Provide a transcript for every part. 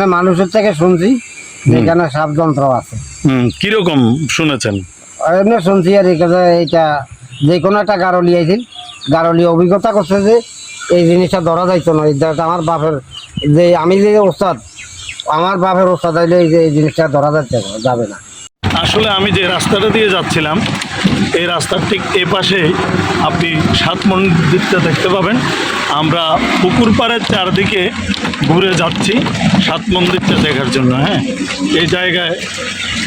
এখানে মানুষের থেকে শুনছি যে এখানে সাপ যন্ত্র আছে। হুম কীরকম শুনেছেন? এমনি শুনছি আর এখানে এটা যে কোনো একটা গারলি আইছিল গারলি অভিজ্ঞতা করছে যে এই জিনিসটা ধরা যাইতো না। এটা আমার বাপের যে আমি যে ওস্তাদ আমার বাপের ওস্তাদ আইলে এই যে এই জিনিসটা ধরা যাচ্ছে যাবে না। আসলে আমি যে রাস্তাটা দিয়ে যাচ্ছিলাম, এই রাস্তার ঠিক এ পাশে আপনি সাত মন্দিরটা দেখতে পাবেন। আমরা পুকুর পাড়ের চারদিকে ঘুরে যাচ্ছি সাত মন্দিরটা দেখার জন্য হ্যাঁ? এই জায়গায়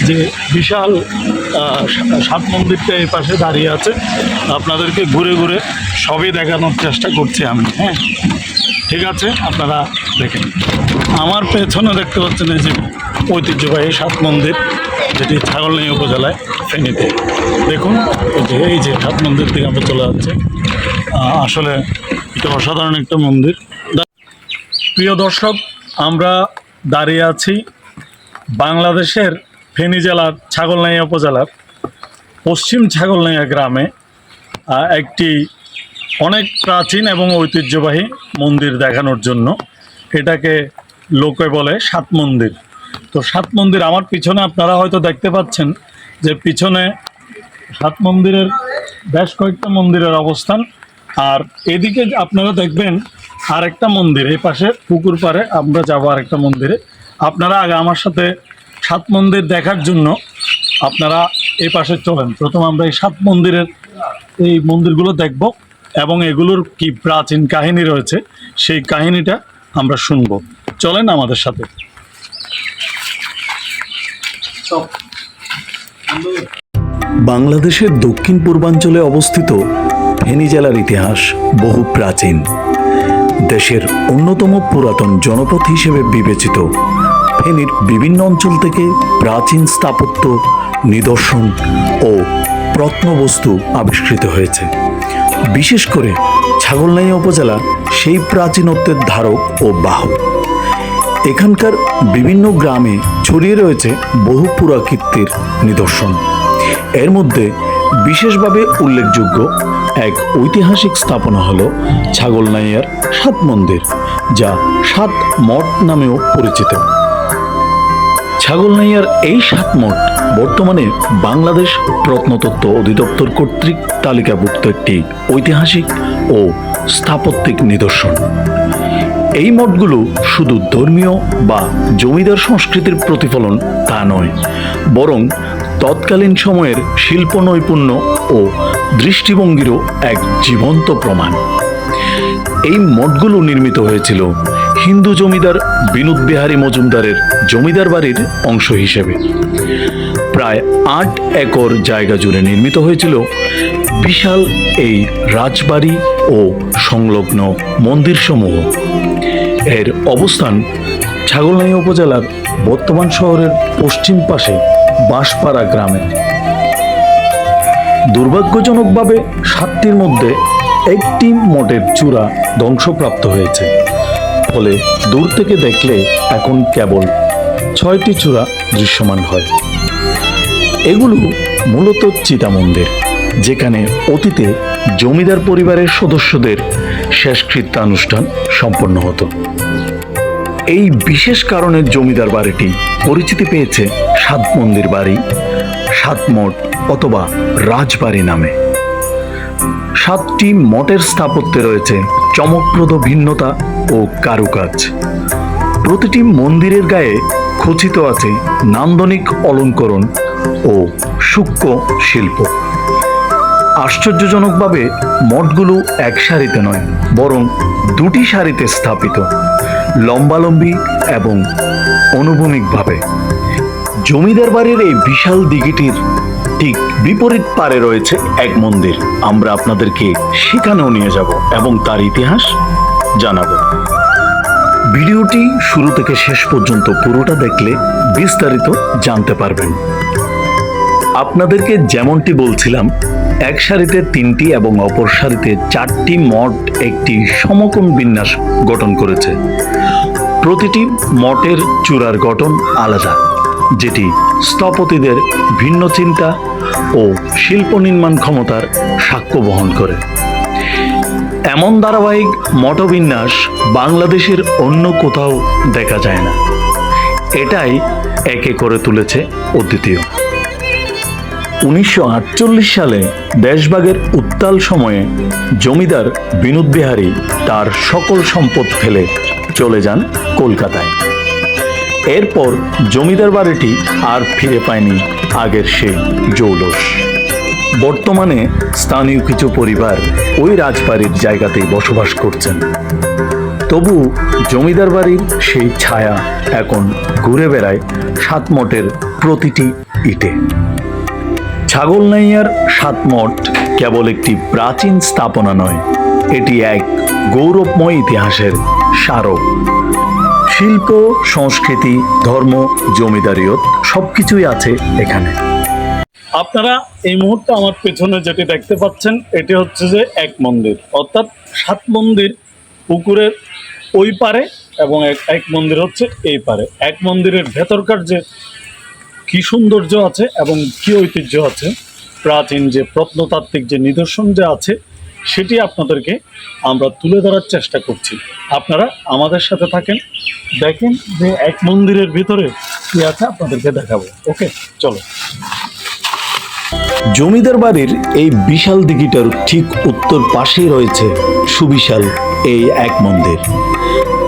যে বিশাল সাত মন্দিরটা এই পাশে দাঁড়িয়ে আছে, আপনাদেরকে ঘুরে ঘুরে সবই দেখানোর চেষ্টা করছি আমি হ্যাঁ? ঠিক আছে, আপনারা দেখেন। আমার পেছনে দেখতে পাচ্ছেন এই যে ঐতিহ্যবাহী সাত মন্দির। যেটি ছাগলনাই উপজেলায় ফেনীতে। দেখুন এই যে এই যে সাত মন্দির থেকে আমরা চলে যাচ্ছে। আসলে এটা অসাধারণ একটা মন্দির। প্রিয় দর্শক, আমরা দাঁড়িয়ে আছি বাংলাদেশের ফেনী জেলার ছাগলনাইয়া উপজেলার পশ্চিম ছাগলনাইয়া গ্রামে একটি অনেক প্রাচীন এবং ঐতিহ্যবাহী মন্দির দেখানোর জন্য। এটাকে লোকে বলে সাত মন্দির। তো সাত মন্দির আমার পিছনে আপনারা হয়তো দেখতে পাচ্ছেন যে পিছনে সাত মন্দিরের বেশ কয়েকটা মন্দিরের অবস্থান। আর এদিকে আপনারা দেখবেন আরেকটা মন্দির, এই পাশে পুকুর পাড়ে আমরা যাব আরেকটা মন্দিরে। আপনারা আগে আমার সাথে সাত মন্দির দেখার জন্য আপনারা এই পাশে চলেন। প্রথম আমরা এই সাত মন্দিরের এই মন্দিরগুলো দেখব এবং এগুলোর কি প্রাচীন কাহিনী রয়েছে, সেই কাহিনীটা আমরা শুনব। চলেন আমাদের সাথে। বাংলাদেশের দক্ষিণ পূর্বাঞ্চলে অবস্থিত ফেনী জেলার ইতিহাস বহু প্রাচীন। দেশের অন্যতম পুরাতন জনপথ হিসেবে বিবেচিত ফেনীর বিভিন্ন অঞ্চল থেকে প্রাচীন স্থাপত্য, নিদর্শন ও প্রত্নবস্তু আবিষ্কৃত হয়েছে। বিশেষ করে ছাগলনাইয়া উপজেলা সেই প্রাচীনত্বের ধারক ও বাহক। এখানকার বিভিন্ন গ্রামে ছড়িয়ে রয়েছে বহু পুরাকীর্তির নিদর্শন। এর মধ্যে বিশেষভাবে উল্লেখযোগ্য এক ঐতিহাসিক স্থাপনা হল ছাগলনাইয়ার সাত মন্দির, যা সাত মঠ নামেও পরিচিত। ছাগলনাইয়ার এই সাত মঠ বর্তমানে বাংলাদেশ প্রত্নতত্ত্ব অধিদপ্তর কর্তৃক তালিকাভুক্ত একটি ঐতিহাসিক ও স্থাপত্যিক নিদর্শন। এই মঠগুলো শুধু ধর্মীয় বা জমিদার সংস্কৃতির প্রতিফলন তা নয়, বরং তৎকালীন সময়ের শিল্প নৈপুণ্য ও দৃষ্টিভঙ্গিরও এক জীবন্ত প্রমাণ। এই মঠগুলো নির্মিত হয়েছিল হিন্দু জমিদার বিনোদ বিহারী মজুমদারের জমিদার বাড়ির অংশ হিসেবে। প্রায় আট একর জায়গা জুড়ে নির্মিত হয়েছিল বিশাল এই রাজবাড়ি ও সংলগ্ন মন্দিরসমূহ। এর অবস্থান ছাগলনাইয়া উপজেলার বর্তমান শহরের পশ্চিম পাশে বাঁশপাড়া গ্রামে। দুর্ভাগ্যজনকভাবে সাতটির মধ্যে একটি মঠের চূড়া ধ্বংসপ্রাপ্ত হয়েছে। ফলে দূর থেকে দেখলে এখন কেবল ছয়টি চূড়া দৃশ্যমান হয়। এগুলো মূলত চিতা মন্দির যেখানে অতীতে জমিদার পরিবারের সদস্যদের শেষকৃত্যানুষ্ঠান সম্পন্ন হতো। এই বিশেষ কারণে জমিদার বাড়িটি পরিচিতি পেয়েছে সাত মন্দির বাড়ি, সাত মঠ অথবা রাজবাড়ি নামে। সাতটি মঠের স্থাপত্যে রয়েছে চমকপ্রদ ভিন্নতা ও কারুকাজ। প্রতিটি মন্দিরের গায়ে খচিত আছে নান্দনিক অলঙ্করণ ও সূক্ষ্ম শিল্প। আশ্চর্যজনকভাবে মঠগুলো এক সারিতে নয়, বরং দুটি সারিতে স্থাপিত, লম্বালম্বি এবং অনুভূমিকভাবে। জমিদার বাড়ির এই বিশাল দিঘিটির ঠিক বিপরীত পারে রয়েছে এক মন্দির। আমরা আপনাদেরকে সেখানেও নিয়ে যাব এবং তার ইতিহাস জানাব। ভিডিওটি শুরু থেকে শেষ পর্যন্ত পুরোটা দেখলে বিস্তারিত জানতে পারবেন। আপনাদেরকে যেমনটি বলছিলাম, এক সারিতে তিনটি এবং অপর সারিতে চারটি মঠ একটি সমকোণ বিন্যাস গঠন করেছে। প্রতিটি মঠের চূড়ার গঠন আলাদা, যেটি স্থপতিদের ভিন্ন চিন্তা ও শিল্প নির্মাণ ক্ষমতার সাক্ষ্য বহন করে। এমন ধারাবাহিক মঠবিন্যাস বাংলাদেশের অন্য কোথাও দেখা যায় না। এটাই একে করে তুলেছে অদ্বিতীয়। উনিশশো আটচল্লিশ সালে দেশভাগের উত্তাল সময়ে জমিদার বিনোদ বিহারী তার সকল সম্পদ ফেলে চলে যান কলকাতায়। এরপর জমিদার বাড়িটি আর ফিরে পায়নি আগের সেই জৌলস। বর্তমানে স্থানীয় কিছু পরিবার ওই রাজবাড়ির জায়গাতেই বসবাস করছেন। তবু জমিদার বাড়ির সেই ছায়া এখন ঘুরে বেড়ায় সাতমঠের প্রতিটি ইটে। ছাগলনাইয়ার সাতমঠ কেবল একটি প্রাচীন স্থাপনা নয়, এটি এক গৌরবময় ইতিহাসের স্মারক। শিল্প, সংস্কৃতি, ধর্ম, জমিদারিয়ত সবকিছুই আছে এখানে। আপনারা এই মুহূর্তে আমার পেছনে যেটি দেখতে পাচ্ছেন, এটি হচ্ছে যে এক মন্দির। অর্থাৎ সাত মন্দির পুকুরের ওই পারে এবং এক মন্দির হচ্ছে এই পারে। এক মন্দিরের ভেতরকার যে কি সৌন্দর্য আছে এবং কি ঐতিহ্য আছে? প্রাচীন যে প্রত্নতাত্ত্বিক যে নিদর্শন যে আছে, সেটি আপনাদেরকে আমরা তুলে ধরার চেষ্টা করছি। আপনারা আমাদের সাথে থাকেন। দেখেন যে এক মন্দিরের ভিতরে কি আছে, আপনাদেরকে দেখাবো। ওকে, চলো। জমিদার বাড়ির এই বিশাল দিঘিটার ঠিক উত্তর পাশেই রয়েছে সুবিশাল এই এক মন্দির।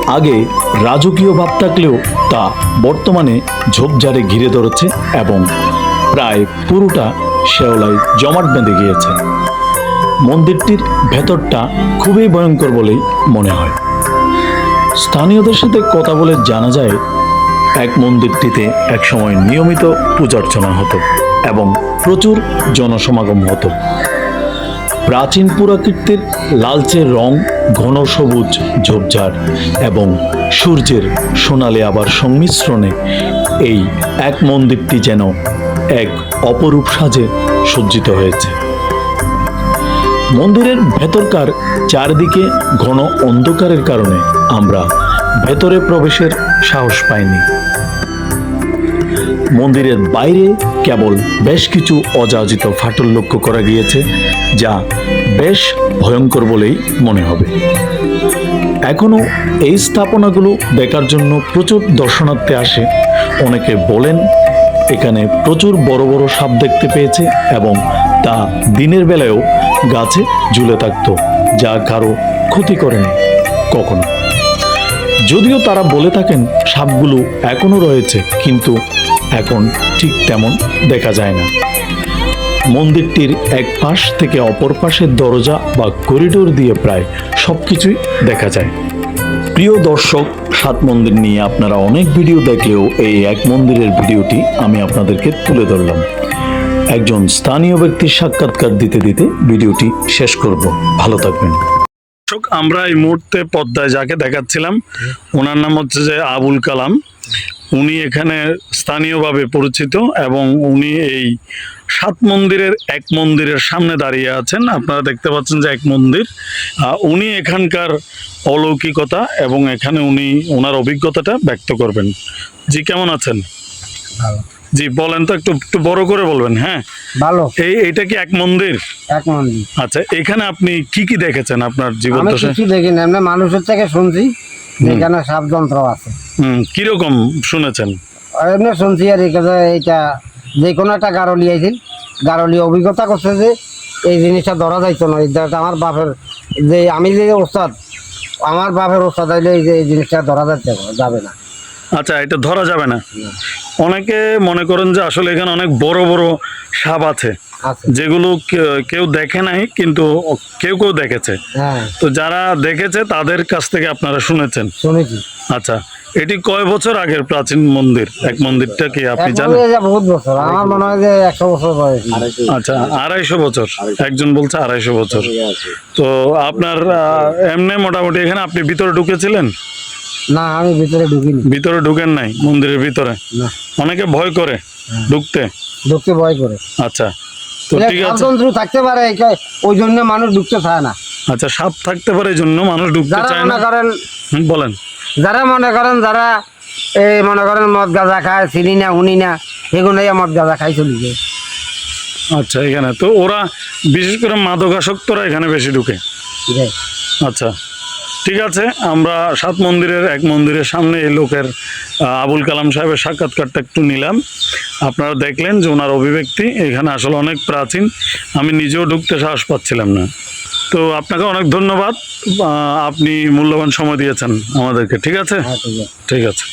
আগে রাজকীয় ভাব থাকলেও তা বর্তমানে ঝোপঝাড়ে ঘিরে ধরেছে এবং প্রায় পুরোটা শেওলায় জমাট বেঁধে গিয়েছে। মন্দিরটির ভেতরটা খুবই ভয়ঙ্কর বলেই মনে হয়। স্থানীয়দের সাথে কথা বলে জানা যায়, এক মন্দিরটিতে একসময় নিয়মিত পূজার্চনা হতো এবং প্রচুর জনসমাগম হতো। প্রাচীন পুরাকীর্তির লালচে রং ঘন সবুজ ঝোপঝাড় এবং সূর্যের সোনালে আবার সংমিশ্রণে এই এক মন্দিরটি যেন এক অপরূপ সাজে সজ্জিত হয়েছে। মন্দিরের ভেতরকার চারদিকে ঘন অন্ধকারের কারণে আমরা ভেতরে প্রবেশের সাহস পাইনি। মন্দিরের বাইরে কেবল বেশ কিছু অযাচিত ফাটল লক্ষ্য করা গিয়েছে। যা বেশ ভয়ঙ্কর বলেই মনে হবে। এখনও এই স্থাপনাগুলো দেখার জন্য প্রচুর দর্শনার্থী আসে। অনেকে বলেন, এখানে প্রচুর বড় বড় সাপ দেখতে পেয়েছে এবং তা দিনের বেলায়ও গাছে ঝুলে থাকতো, যা কারও ক্ষতি করেনি কখনো। যদিও তারা বলে থাকেন, সাপগুলো এখনও রয়েছে, কিন্তু এখন ঠিক তেমন দেখা যায় না। মন্দিরটির এক পাশ থেকে অপর পাশের দরজা বা করিডোর দিয়ে প্রায় সবকিছুই দেখা যায়। প্রিয় দর্শক, সাত মন্দির নিয়ে আপনারা অনেক ভিডিও দেখলেও এই এক মন্দিরের ভিডিওটি আমি আপনাদেরকে তুলে ধরলাম। একজন স্থানীয় ব্যক্তির সাক্ষাৎকার দিতে দিতে ভিডিওটি শেষ করব। ভালো থাকবেন। দর্শক, আমরা এই মুহূর্তে পদ্মায় যাকে দেখাচ্ছিলাম, ওনার নাম হচ্ছে যে আবুল কালাম। উনি এখানে স্থানীয়ভাবে পরিচিত এবং উনি এই সাত মন্দিরের এক মন্দিরের সামনে দাঁড়িয়ে আছেন। আপনারা দেখতে পাচ্ছেন যে এক মন্দির উনি এখানকার অলৌকিকতা এবং এখানে উনি ওনার অভিজ্ঞতাটা ব্যক্ত করবেন। জি কেমন আছেন? জি বলেন তো একটু একটু বড় করে বলবেন হ্যাঁ? ভালো। এই এটা কি এক মন্দির? এক মন্দির। আচ্ছা এখানে আপনি কি কি দেখেছেন আপনার জীবন আমি দশায়? কিছু দেখি না এমনি মানুষের থেকে শুনছি এখানে সাপ যন্ত্র আছে। হুম কীরকম শুনেছেন? এমনি শুনছি আর এইটা যে কোনো একটা গারলি আইছিল গারলি অভিজ্ঞতা করছে যে এই জিনিসটা ধরা যাইতো না। এটা আমার বাপের যে আমি যে ওস্তাদ আমার বাপের ওস্তাদ আইলে এই যে এই জিনিসটা ধরা যাচ্ছে যাবে না। আচ্ছা এটা ধরা যাবে না। অনেকে মনে করেন যে আসলে এখানে অনেক বড় বড় সাপ আছে যেগুলো কেউ দেখে নাই কিন্তু কেউ কেউ দেখেছে। হ্যাঁ। তো যারা দেখেছে তাদের কাছ থেকে আপনারা শুনেছেন। শুনেছি। আচ্ছা এটি কয় বছর আগের প্রাচীন মন্দির? এক মন্দিরটা কি আপনি জানেন? বহুত বছর আমার মনে হয় যে একশো বছর বয়স। আচ্ছা আড়াইশো বছর। একজন বলছে আড়াইশো বছর। তো আপনার এমনি মোটামুটি এখানে আপনি ভিতরে ঢুকেছিলেন? না আমি ভিতরে ঢুকিনি। ভিতরে ঢুকেন নাই মন্দিরের ভিতরে? অনেকে ভয় করে ঢুকতে। ঢুকতে ভয় করে। আচ্ছা তো ঠিক আছে। থাকতে পারে ওই জন্য মানুষ ঢুকতে চায় না। আচ্ছা সাপ থাকতে পারে এই জন্য মানুষ ঢুকতে চায় না। করেন বলেন। যারা মনে করেন যারা এই মনে করেন মদ গাঁজা খায় চিনি না উনি না সেগুলো মদ গাঁজা খাই চলি যায়। আচ্ছা এখানে। তো ওরা বিশেষ করে মাদকাসক্তরা এখানে বেশি ঢুকে। আচ্ছা ঠিক আছে আমরা সাত মন্দিরের এক মন্দিরের সামনে এই লোকের আবুল কালাম সাহেবের সাক্ষাৎকারটা একটু নিলাম। আপনারা দেখলেন যে ওনার অভিব্যক্তি এখানে আসলে অনেক প্রাচীন। আমি নিজেও ঢুকতে সাহস পাচ্ছিলাম না। তো আপনাকে অনেক ধন্যবাদ। আপনি মূল্যবান সময় দিয়েছেন আমাদেরকে ঠিক আছে। হ্যাঁ, ঠিক আছে।